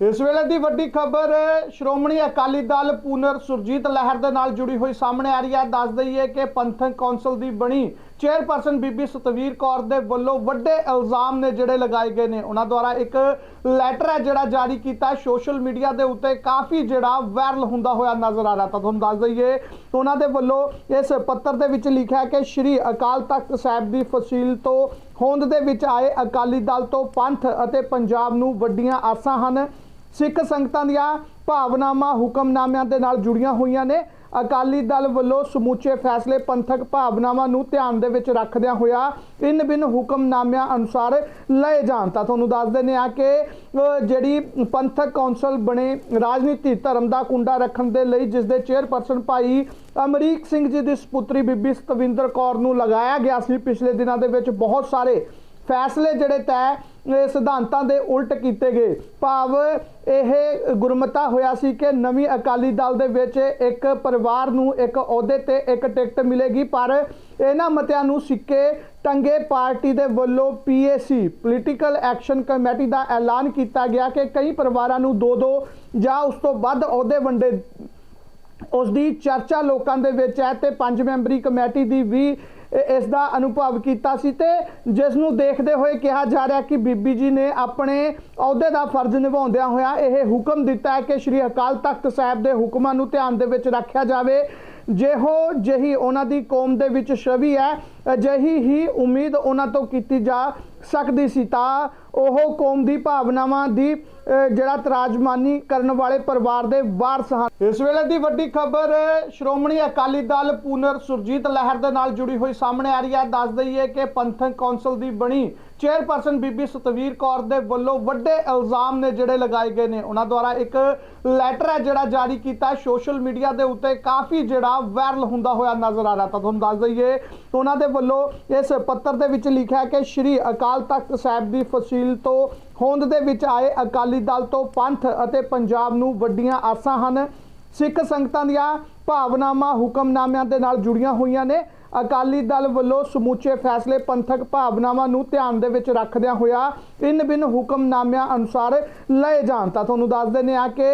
ਇਸ ਵੇਲੇ ਦੀ ਵੱਡੀ ਖਬਰ, ਸ਼੍ਰੋਮਣੀ ਅਕਾਲੀ ਦਲ ਪੂਨਰ ਸੁਰਜੀਤ ਲਹਿਰ ਦੇ ਨਾਲ ਜੁੜੀ ਹੋਈ ਸਾਹਮਣੇ ਆ ਰਹੀ ਹੈ। ਦੱਸ ਦਈਏ ਕਿ ਪੰਥਕ ਕੌਂਸਲ ਦੀ ਬਣੀ ਚੇਅਰਪਰਸਨ ਬੀਬੀ ਸਤਵੀਰ ਕੌਰ ਦੇ ਵੱਲੋਂ ਵੱਡੇ ਇਲਜ਼ਾਮ ਨੇ ਜਿਹੜੇ ਲਗਾਏ ਗਏ ਨੇ। ਉਹਨਾਂ ਦੁਆਰਾ ਇੱਕ ਲੈਟਰ ਹੈ ਜਿਹੜਾ ਜਾਰੀ ਕੀਤਾ ਸੋਸ਼ਲ ਮੀਡੀਆ ਦੇ ਉੱਤੇ ਕਾਫੀ ਜਿਹੜਾ ਵਾਇਰਲ ਹੁੰਦਾ ਹੋਇਆ ਨਜ਼ਰ ਆ ਰਿਹਾ। ਤਾਂ ਤੁਹਾਨੂੰ ਦੱਸ ਦਈਏ, ਉਹਨਾਂ ਦੇ ਵੱਲੋਂ ਇਸ ਪੱਤਰ ਦੇ ਵਿੱਚ ਲਿਖਿਆ ਕਿ ਸ਼੍ਰੀ ਅਕਾਲ ਤਖਤ ਸਾਹਿਬ ਦੀ ਫਸੀਲ ਤੋਂ ਹੋਂਦ ਦੇ ਵਿੱਚ ਆਏ ਅਕਾਲੀ ਦਲ ਤੋਂ ਪੰਥ ਅਤੇ ਪੰਜਾਬ ਨੂੰ ਵੱਡੀਆਂ ਆਸਾਂ ਹਨ। ਸਿੱਖ ਸੰਗਤਾਂ ਦੀਆਂ ਭਾਵਨਾਵਾਂ, ਹੁਕਮਨਾਮਿਆਂ ਦੇ ਨਾਲ ਜੁੜੀਆਂ ਹੋਈਆਂ ਨੇ। ਅਕਾਲੀ ਦਲ ਵੱਲੋਂ ਸਮੁੱਚੇ ਫੈਸਲੇ, ਪੰਥਕ ਭਾਵਨਾਵਾਂ ਨੂੰ ਧਿਆਨ ਦੇ ਵਿੱਚ ਰੱਖਦਿਆਂ ਹੋਇਆ ਇਨ ਬਿਨ ਹੁਕਮਨਾਮਿਆਂ ਅਨੁਸਾਰ ਲਏ ਜਾਣ। ਤਾਂ ਤੁਹਾਨੂੰ ਦੱਸ ਦਿੰਦੇ ਆ ਕਿ ਜਿਹੜੀ ਪੰਥਕ ਕੌਂਸਲ ਬਣੇ ਰਾਜਨੀਤੀ ਧਰਮ ਦਾ ਕੁੰਡਾ ਰੱਖਣ ਦੇ ਲਈ ਜਿਸ ਦੇ ਚੇਅਰਪਰਸਨ ਭਾਈ ਅਮਰੀਕ ਸਿੰਘ ਜੀ ਦੀ ਸੁਪੁੱਤਰੀ ਬੀਬੀ ਸਤਵਿੰਦਰ ਕੌਰ ਨੂੰ ਲਗਾਇਆ ਗਿਆ ਸੀ, ਪਿਛਲੇ ਦਿਨਾਂ ਦੇ ਵਿੱਚ ਬਹੁਤ ਸਾਰੇ ਫੈਸਲੇ ਜਿਹੜੇ ਤੈਅ ਸਿਧਾਂਤਾਂ ਦੇ ਉਲਟ ਕੀਤੇ ਗਏ। ਭਾਵ ਇਹ ਗੁਰਮਤਾ ਹੋਇਆ ਸੀ ਕਿ ਨਵੀਂ ਅਕਾਲੀ ਦਲ ਦੇ ਵਿੱਚ ਇੱਕ ਪਰਿਵਾਰ ਨੂੰ ਇੱਕ ਅਹੁਦੇ ਤੇ ਇੱਕ ਟਿਕਟ ਮਿਲੇਗੀ, ਪਰ ਇਹਨਾਂ ਮਤਿਆਂ ਨੂੰ ਸਿੱਕੇ ਟੰਗੇ ਪਾਰਟੀ ਦੇ ਵੱਲੋਂ ਪੀਏਸੀ ਪੋਲੀਟੀਕਲ ਐਕਸ਼ਨ ਕਮੇਟੀ ਦਾ ਐਲਾਨ ਕੀਤਾ ਗਿਆ ਕਿ ਕਈ ਪਰਿਵਾਰਾਂ ਨੂੰ ਦੋ ਦੋ ਜਾਂ ਉਸ ਤੋਂ ਵੱਧ ਅਹੁਦੇ ਵੰਡੇ ਉਸ ਦੀ ਚਰਚਾ ਲੋਕਾਂ ਦੇ ਵਿੱਚ ਹੈ ਤੇ ਪੰਜ ਮੈਂਬਰੀ ਕਮੇਟੀ ਦੀ ਵੀ ਇਸ ਦਾ ਅਨੁਭਵ ਕੀਤਾ ਸੀ ਤੇ ਜਿਸ ਨੂੰ ਦੇਖਦੇ ਹੋਏ ਕਿਹਾ ਜਾ ਰਿਹਾ ਕਿ ਬੀਬੀ ਜੀ ਨੇ ਆਪਣੇ ਅਹੁਦੇ ਦਾ ਫਰਜ਼ ਨਿਭਾਉਂਦਿਆਂ ਹੋਇਆ ਇਹ ਹੁਕਮ ਦਿੱਤਾ ਹੈ ਕਿ ਸ੍ਰੀ ਅਕਾਲ ਤਖਤ ਸਾਹਿਬ ਦੇ ਹੁਕਮਾਂ ਨੂੰ ਧਿਆਨ ਦੇ ਵਿੱਚ ਰੱਖਿਆ ਜਾਵੇ। ਜਿਹੋ ਜਿਹੀ ਉਹਨਾਂ ਦੀ ਕੌਮ ਦੇ ਵਿੱਚ ਛਵੀ ਹੈ, ਅਜਿਹੀ ਹੀ ਉਮੀਦ ਉਹਨਾਂ ਤੋਂ ਕੀਤੀ ਜਾ ਸਕਦੀ ਸੀ ਤਾਂ ਉਹ ਕੌਮ ਦੀ ਭਾਵਨਾਵਾਂ ਦੀ ਜਿਹੜਾ ਤਰਾਜਮਾਨੀ ਕਰਨ ਵਾਲੇ ਪਰਿਵਾਰ ਦੇ ਵਾਰਸ ਹਨ। ਇਸ ਵੇਲੇ ਦੀ ਵੱਡੀ ਖਬਰ, ਸ਼੍ਰੋਮਣੀ ਅਕਾਲੀ ਦਲ ਪੂਨਰ ਸੁਰਜੀਤ ਲਹਿਰ ਦੇ ਨਾਲ ਜੁੜੀ ਹੋਈ ਸਾਹਮਣੇ ਆ ਰਹੀ ਹੈ। ਦੱਸ ਦਈਏ ਕਿ ਪੰਥਕ ਕੌਂਸਲ ਦੀ ਬਣੀ ਚੇਅਰਪਰਸਨ ਬੀਬੀ ਸਤਵੀਰ ਕੌਰ ਦੇ ਵੱਲੋਂ ਵੱਡੇ ਇਲਜ਼ਾਮ ਨੇ ਜਿਹੜੇ ਲਗਾਏ ਗਏ ਨੇ। ਉਹਨਾਂ ਦੁਆਰਾ ਇੱਕ ਲੈਟਰ ਹੈ ਜਿਹੜਾ ਜਾਰੀ ਕੀਤਾ ਸੋਸ਼ਲ ਮੀਡੀਆ ਦੇ ਉੱਤੇ ਕਾਫੀ ਜਿਹੜਾ ਵਾਇਰਲ ਹੁੰਦਾ ਹੋਇਆ ਨਜ਼ਰ ਆ ਰਿਹਾ। ਤਾਂ ਤੁਹਾਨੂੰ ਦੱਸ ਦਈਏ, ਉਹਨਾਂ ਦੇ ਵੱਲੋਂ ਇਸ ਪੱਤਰ ਦੇ ਵਿੱਚ ਲਿਖਿਆ ਕਿ ਸ਼੍ਰੀ ਅਕਾਲ ਤਖਤ ਸਾਹਿਬ ਦੀ ਫਸੀਲ ਤੋਂ ਹੋਂਦ ਦੇ ਵਿੱਚ ਆਏ ਅਕਾਲੀ ਦਲ ਤੋਂ ਪੰਥ ਅਤੇ ਪੰਜਾਬ ਨੂੰ ਵੱਡੀਆਂ ਆਸਾਂ ਹਨ। ਸਿੱਖ ਸੰਗਤਾਂ ਦੀਆਂ ਭਾਵਨਾਵਾਂ, ਹੁਕਮਨਾਮਿਆਂ ਦੇ ਨਾਲ ਜੁੜੀਆਂ ਹੋਈਆਂ ਨੇ। ਅਕਾਲੀ ਦਲ ਵੱਲੋਂ ਸਮੁੱਚੇ ਫੈਸਲੇ ਪੰਥਕ ਭਾਵਨਾਵਾਂ ਨੂੰ ਧਿਆਨ ਦੇ ਵਿੱਚ ਰੱਖਦਿਆਂ ਹੋਇਆ ਇਨ ਬਿਨ ਹੁਕਮਨਾਮਿਆਂ ਅਨੁਸਾਰ ਲਏ ਜਾਣ। ਤਾਂ ਤੁਹਾਨੂੰ ਦੱਸ ਦਿੰਦੇ ਆ ਕਿ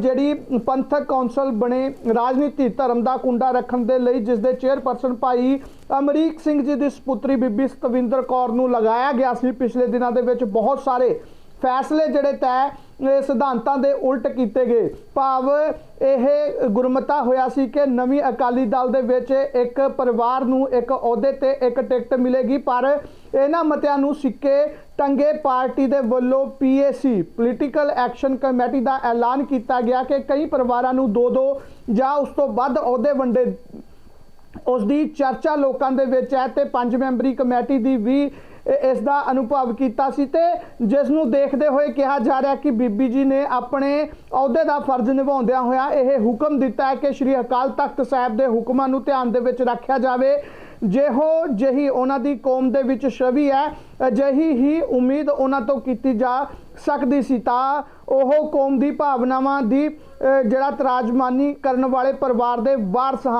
ਜਿਹੜੀ ਪੰਥਕ ਕੌਂਸਲ ਬਣੇ ਰਾਜਨੀਤੀ ਧਰਮ ਦਾ ਕੁੰਡਾ ਰੱਖਣ ਦੇ ਲਈ ਜਿਸ ਦੇ ਚੇਅਰਪਰਸਨ ਭਾਈ ਅਮਰੀਕ ਸਿੰਘ ਜੀ ਦੀ ਸੁਪੁੱਤਰੀ ਬੀਬੀ ਸਤਵਿੰਦਰ ਕੌਰ ਨੂੰ ਲਗਾਇਆ ਗਿਆ ਸੀ, ਪਿਛਲੇ ਦਿਨਾਂ ਦੇ ਵਿੱਚ ਬਹੁਤ ਸਾਰੇ ਫੈਸਲੇ ਜਿਹੜੇ ਤੈ ਇਹ ਸਿਧਾਂਤਾਂ ਦੇ ਉਲਟ ਕੀਤੇ ਗਏ। ਭਾਵ ਇਹ ਗੁਰਮਤਾ ਹੋਇਆ ਸੀ ਕਿ ਨਵੀਂ ਅਕਾਲੀ ਦਲ ਦੇ ਵਿੱਚ ਇੱਕ ਪਰਿਵਾਰ ਨੂੰ ਇੱਕ ਅਹੁਦੇ ਤੇ ਇੱਕ ਟਿਕਟ ਮਿਲੇਗੀ, ਪਰ ਇਹਨਾਂ ਮਤਿਆਂ ਨੂੰ ਸਿੱਕੇ ਟੰਗੇ ਪਾਰਟੀ ਦੇ ਵੱਲੋਂ ਪੀਏਸੀ ਪੋਲੀਟੀਕਲ ਐਕਸ਼ਨ ਕਮੇਟੀ ਦਾ ਐਲਾਨ ਕੀਤਾ ਗਿਆ ਕਿ ਕਈ ਪਰਿਵਾਰਾਂ ਨੂੰ ਦੋ ਦੋ ਜਾਂ ਉਸ ਤੋਂ ਵੱਧ ਅਹੁਦੇ ਵੰਡੇ। ਉਸ ਦੀ ਚਰਚਾ ਲੋਕਾਂ ਦੇ ਵਿੱਚ ਹੈ ਤੇ ਪੰਜ ਮੈਂਬਰੀ ਕਮੇਟੀ ਦੀ ਵੀ ਇਸ ਦਾ ਅਨੁਭਵ ਕੀਤਾ ਸੀ ਤੇ ਜਿਸ ਨੂੰ ਦੇਖਦੇ ਹੋਏ ਕਿਹਾ ਜਾ ਰਿਹਾ ਕਿ ਬੀਬੀ ਜੀ ਨੇ ਆਪਣੇ ਅਹੁਦੇ ਦਾ ਫਰਜ਼ ਨਿਭਾਉਂਦਿਆਂ ਹੋਇਆ ਇਹ ਹੁਕਮ ਦਿੱਤਾ ਹੈ ਕਿ ਸ੍ਰੀ ਅਕਾਲ ਤਖਤ ਸਾਹਿਬ ਦੇ ਹੁਕਮਾਂ ਨੂੰ ਧਿਆਨ ਦੇ ਵਿੱਚ ਰੱਖਿਆ ਜਾਵੇ। ਜਿਹੋ ਜਿਹੀ ਉਹਨਾਂ ਦੀ ਕੌਮ ਦੇ ਵਿੱਚ ਛਵੀ ਹੈ, ਅਜਿਹੀ ਹੀ ਉਮੀਦ ਉਹਨਾਂ ਤੋਂ ਕੀਤੀ ਜਾ ਸਕਦੀ ਸੀ ਤਾਂ ਉਹ ਕੌਮ ਦੀ ਭਾਵਨਾਵਾਂ ਦੀ ਜਿਹੜਾ ਤਰਾਜਮਾਨੀ ਕਰਨ ਵਾਲੇ ਪਰਿਵਾਰ ਦੇ ਵਾਰਸ ਹਨ